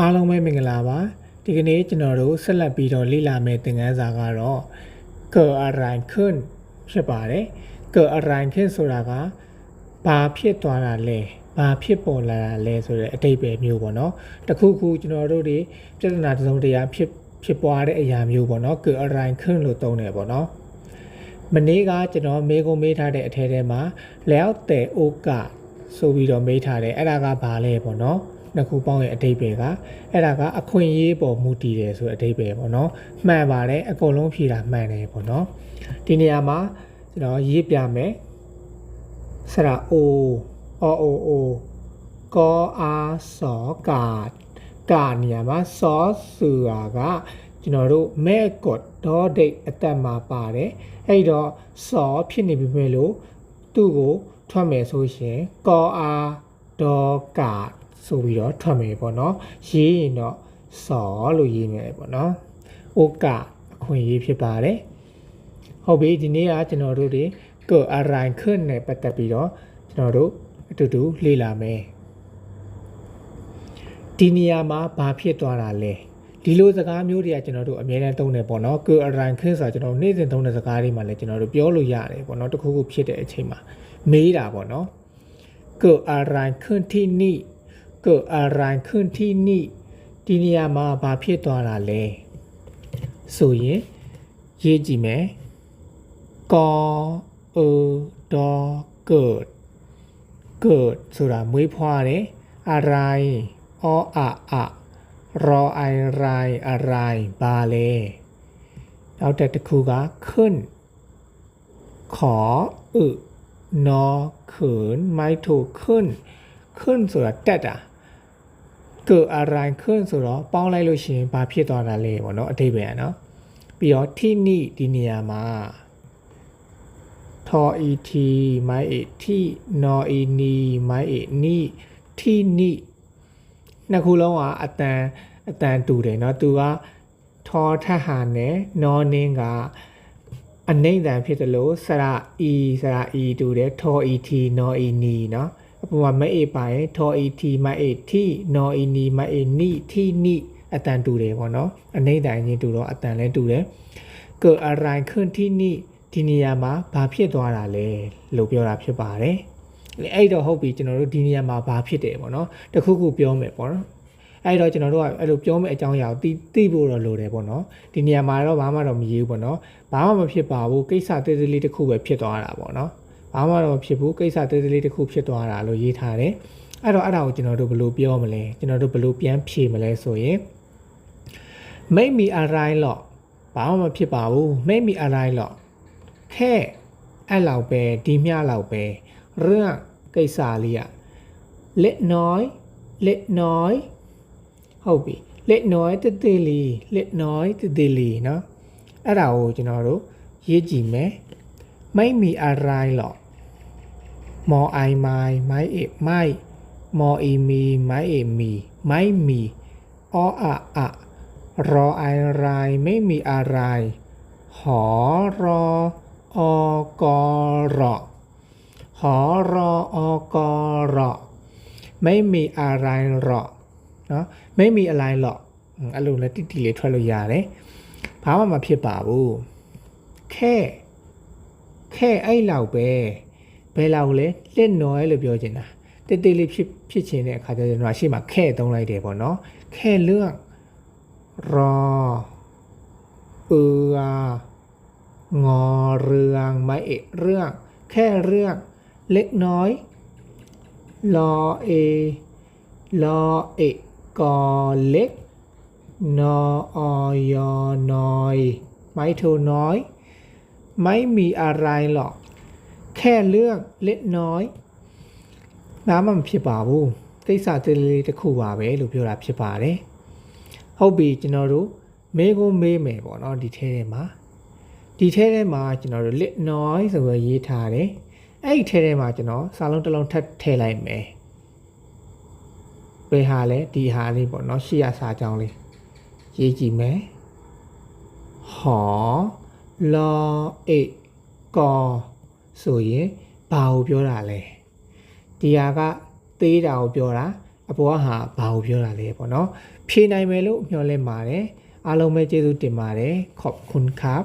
အားလုံးပဲမင်္ဂလာပါဒီကနေ့ကျွန်တော်တို့ဆက်လက်ပြီးတော့လေ့လာမယ့်သင်ခန်းစာကတော့ကအရိုင်ခွန်းဖြစ်ပါတယ်ကအရိုင်ခွန်းဆိုတာကဘာဖြစ်သွားတာလဲဘာဖြစ်ပေါ်လာတာလဲဆိုတဲ့အတိတ်ပဲမျိုးပေါ့နော်တခုခုကျွန်တော်တို့တွေပြဿနာတစ်စုံတစ်ရာဖြစ်ဖြစ်ပွားတဲ့အရာမျိုးပေါ့နော်ကအရိုင်ခွန်းလို့သုံးတယ်ပေါ့နော်မနေ့ကကျွန်တော်မေးခွန်းမေးထားတဲ့အထဲထဲမှာလက်တဲ့အိုကဆိုပြီးတော့မေးထားတယ်အဲ့ဒါကဘာလဲပေါ့နော် နှစ်ခုပေါင်းရဲ့အတိတ်ပဲကအဲ့ဒါကအခွင့်အရေးပေါ်မူတည်တယ်ဆိုတဲ့အတိတ်ပဲပေါ့နော်မှန်ပါတယ်အကုန်လုံးဖြေတာမှန်တယ်ပေါ့နော်ဒီနေရာမှာကျွန်တော်ရေးပြမယ်စရာအိုအော်အိုအိုကောအားစောကာကနေရာမှာစောဆိုတာကကျွန်တော်တို့မဲကွတ်ဒေါ်ဒိတ်အတက်မှာပါတယ်အဲ့တော့စောဖြစ်နေပြီမဲ့လို့သူ့ကိုထွက်မယ်ဆိုရှင်ကောအားဒေါ်ကာ ဆိုပြီးတော့ထွက်မယ်ပေါ့နော်ရေးရင်တော့စောလို့ရေးမယ်ပေါ့နော်အိုကအခွင့်အရေးဖြစ်ပါတယ်ဟုတ်ပြီဒီနေ့ကကျွန်တော်တို့တွေကောအရိုင်ခွန်းနဲ့ပတ်သက်ပြီးတော့ကျွန်တော်တို့အတူတူလေ့လာမယ်ဒီနေရာမှာဘာဖြစ်သွားတာလဲဒီလိုစကားမျိုးတွေကကျွန်တော်တို့အများနဲ့သုံးတယ်ပေါ့နော်ကောအရိုင်ခွန်းဆိုတာကျွန်တော်နေ့စဉ်သုံးတဲ့စကားတွေမှာလည်းကျွန်တော်တို့ပြောလို့ရတယ်ပေါ့နော်တခုခုဖြစ်တဲ့အချိန်မှာမေးတာပေါ့နော်ကောအရိုင်ခွန်းတီနီ ကောအရိုင်ခွန်းတီနီဒီနေရာမှာဘာဖြစ်သွားတာလဲဆိုရင်ရေးကြည့်မယ် ကောအဒေါ်เกิดเกิดဆိုတာမွေးဖွားတယ်อะไรအောอะอะรอไอไรอะไรဘာလဲနောက်တစ်တစ်ခုကขึ้นขออึนอขืนไม่ถูกขึ้น ขึ้นဆိုတာတက်တာเกิดอะ ไรขึ้นဆိုတော့ပေါင်းလိုက်လို့ရှိရင်ဘာဖြစ်သွားတာလဲပေါ့နော်အထိပ္ပယ်อ่ะเนาะပြီးတော့ที่นี่ဒီနေရာမှာ ทออีทีไม้เอกที่นออีนีไม้เอกนี่ที่นี่နှစ်ခုလုံးကအတန်အတန်တူတယ်เนาะသူကထောထဟန်နဲ့နောနင်းကအနိမ့်တန်ဖြစ်တယ်လို့စရအီစရအီတူတယ်ထောအီတီနောအီနီเนาะ ဟိုကမအေပါရင်ထောအီတီမအေတီနော်အီနီမအေနီတီနီအတန်တူတယ်ပေါ့နော်အနိမ့်တိုင်းချင်းတူတော့အတန်လည်းတူတယ်ကိုအရိုင်ခွန်တီနီဒီနေရာမှာဘာဖြစ်သွားတာလဲလို့ပြောတာဖြစ်ပါတယ်အဲ့တော့ဟုတ်ပြီကျွန်တော်တို့ဒီနေရာမှာဘာဖြစ်တယ်ပေါ့နော်တခုခုပြောမယ်ပေါ့နော်အဲ့တော့ကျွန်တော်တို့ကအဲ့လိုပြောမယ့်အကြောင်းအရာကိုသိသိဖို့တော့လိုတယ်ပေါ့နော်ဒီနေရာမှာတော့ဘာမှတော့မရဘူးပေါ့နော်ဘာမှမဖြစ်ပါဘူးကိစ္စသေးသေးလေးတစ်ခုပဲဖြစ်သွားတာပေါ့နော် ဘာမှတော့မဖြစ်ဘူးကိစ္စသေးသေးလေးတစ်ခုဖြစ်သွားတာလို့ရေးထားတယ်။အဲ့တော့အဲ့ဒါကိုကျွန်တော်တို့ဘယ်လိုပြောမလဲ။ကျွန်တော်တို့ဘယ်လိုပြန်ဖြေမလဲဆိုရင်မိတ်မီအရိုင်းတော့ဘာမှမဖြစ်ပါဘူးမိတ်မီအရိုင်းတော့ แค่အဲ့လောက်ပဲဒီမျှလောက်ပဲเรื่องကိစ္စလေးอะเล็กน้อยเล็กน้อยဟုတ်ပြီเล็กน้อยတသေးလေးเล็กน้อยတသေးလေးเนาะအဲ့ဒါကိုကျွန်တော်တို့ရေးကြည့်မယ် ไม่มีอะไรหรอกมอไอไม้ไม้เอไม่มออีมีไม้เอมีไม่มีออะอะรอไอไรไม่มีอะไร หอรอ อกอรอหอรออกอรอไม่มีอะไรหรอกเนาะไม่มีอะไรหรอกอืมအဲ့လိုလည်းတိတိလေးထွက်လို့ရတယ်ဘာမှမဖြစ်ပါဘူးခဲ ခဲအဲ့လောက်ပဲဘယ်လောက်လဲလက်နော်လို့ပြောချင်တာတိတိလေးဖြစ်ဖြစ်ချင်တဲ့အခါကျတော့ကျွန်တော်ရှေ့မှာခဲသုံးလိုက်တယ်ပေါ့နော်ခဲเรื่องรอเอืองอเรืองไม่เอกเรื่อง แค่เรื่อง เล็กน้อยลอเอลอเอกกอเล็กนอออยอน้อย ไม่โทน้อย ไม่มีอะไรหรอก แค่เรื่องเล็กน้อยน้ำมันဖြစ်ပါဘူးကိစ္စသေးလေးတစ်ခုပါပဲလို့ပြောတာဖြစ်ပါတယ်ဟုတ်ပြီကျွန်တော်တို့မေးခွန်းမေးမယ်ပေါ့နော်ဒီထဲထဲမှာ ဒီထဲထဲမှာကျွန်တော်တို့ lit noise ဆိုပြီးရေးထားတယ်အဲ့ဒီထဲထဲမှာကျွန်တော်စာလုံးတစ်လုံးထပ်ထည့်လိုက်မယ်ဘယ်ဟာလဲဒီဟာလေးပေါ့နော်ရှေ့ရစာကြောင်းလေးရေးကြည့်မယ်ဟော လောအေကောဆိုရင်ဘာကိုပြောတာလဲဒီဟာကသေးတာကိုပြောတာအပေါ်ကဟာဘာကိုပြောတာလဲပေါ့နော်ဖြေနိုင်မယ်လို့မျှော်လင့်ပါတယ်အားလုံးပဲကျေးဇူးတင်ပါတယ်ခော့ခွန်ခပ်